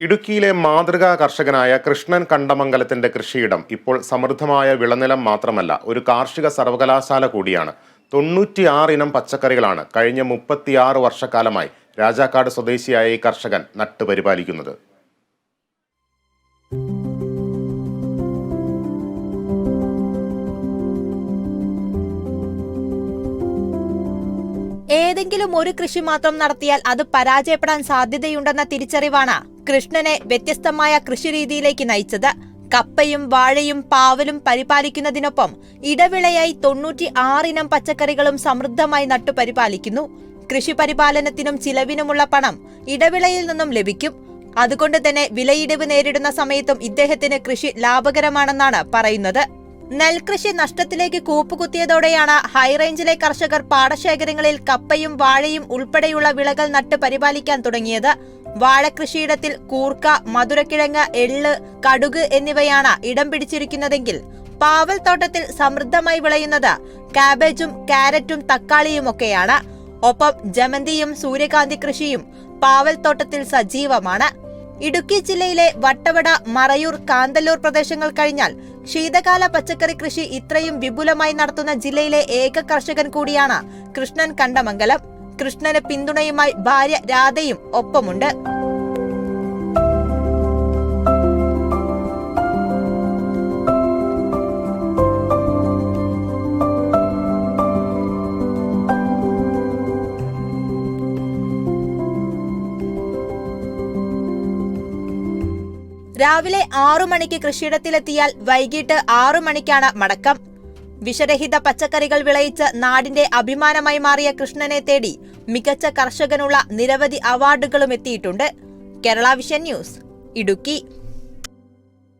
ഇടുക്കിയിലെ മാതൃകാ കർഷകനായ കൃഷ്ണൻ കണ്ടമംഗലത്തിന്റെ കൃഷിയിടം ഇപ്പോൾ സമൃദ്ധമായ വിളനിലം മാത്രമല്ല ഒരു കാർഷിക സർവകലാശാല കൂടിയാണ്. തൊണ്ണൂറ്റിയാറ് ഇനം പച്ചക്കറികളാണ് കഴിഞ്ഞ മുപ്പത്തിയാറ് വർഷക്കാലമായി രാജാക്കാട് സ്വദേശിയായ ഈ കർഷകൻ നട്ടുപരിപാലിക്കുന്നത്. ഏതെങ്കിലും ഒരു കൃഷി മാത്രം നടത്തിയാൽ അത് പരാജയപ്പെടാൻ സാധ്യതയുണ്ടെന്ന തിരിച്ചറിവാണ് കൃഷ്ണനെ വ്യത്യസ്തമായ കൃഷിരീതിയിലേക്ക് നയിച്ചത്. കപ്പയും വാഴയും പാവലും പരിപാലിക്കുന്നതിനൊപ്പം ഇടവിളയായി തൊണ്ണൂറ്റി ആറിനം പച്ചക്കറികളും സമൃദ്ധമായി നട്ടുപരിപാലിക്കുന്നു. കൃഷി പരിപാലനത്തിനും ചിലവിനുമുള്ള പണം ഇടവിളയിൽ നിന്നും ലഭിക്കും. അതുകൊണ്ട് തന്നെ വിലയിടിവ് നേരിടുന്ന സമയത്തും ഇദ്ദേഹത്തിന് കൃഷി ലാഭകരമാണെന്നാണ് പറയുന്നത്. നെൽകൃഷി നഷ്ടത്തിലേക്ക് കൂപ്പുകുത്തിയതോടെയാണ് ഹൈറേഞ്ചിലെ കർഷകർ പാടശേഖരങ്ങളിൽ കപ്പയും വാഴയും ഉൾപ്പെടെയുള്ള വിളകൾ നട്ട് പരിപാലിക്കാൻ തുടങ്ങിയത്. വാഴകൃഷിയിടത്തിൽ കൂർക്ക മധുരക്കിഴങ്ങ് എള്ള് കടുക് എന്നിവയാണ് ഇടം പിടിച്ചിരിക്കുന്നതെങ്കിൽ പാവൽ തോട്ടത്തിൽ സമൃദ്ധമായി വിളയുന്നത് കാബേജും കാരറ്റും തക്കാളിയുമൊക്കെയാണ്. ഒപ്പം ജമന്തിയും സൂര്യകാന്തി കൃഷിയും പാവൽ തോട്ടത്തിൽ സജീവമാണ്. ഇടുക്കി ജില്ലയിലെ വട്ടവട മറയൂർ കാന്തല്ലൂർ പ്രദേശങ്ങൾ കഴിഞ്ഞാൽ ശീതകാല പച്ചക്കറി കൃഷി ഇത്രയും വിപുലമായി നടത്തുന്ന ജില്ലയിലെ ഏക കർഷകൻ കൂടിയാണ് കൃഷ്ണൻ കണ്ടമംഗലം. കൃഷ്ണന് പിന്തുണയുമായി ഭാര്യ രാധയും ഒപ്പമുണ്ട്. രാവിലെ ആറു മണിക്ക് കൃഷിയിടത്തിലെത്തിയാൽ വൈകിട്ട് ആറു മണിക്കാണ് മടക്കം. വിഷരഹിത പച്ചക്കറികൾ വിളയിച്ച് നാടിന്റെ അഭിമാനമായി മാറിയ കൃഷ്ണനെ തേടി മികച്ച കർഷകനുള്ള നിരവധി അവാർഡുകളും എത്തിയിട്ടുണ്ട്. Kerala vision news Idukki.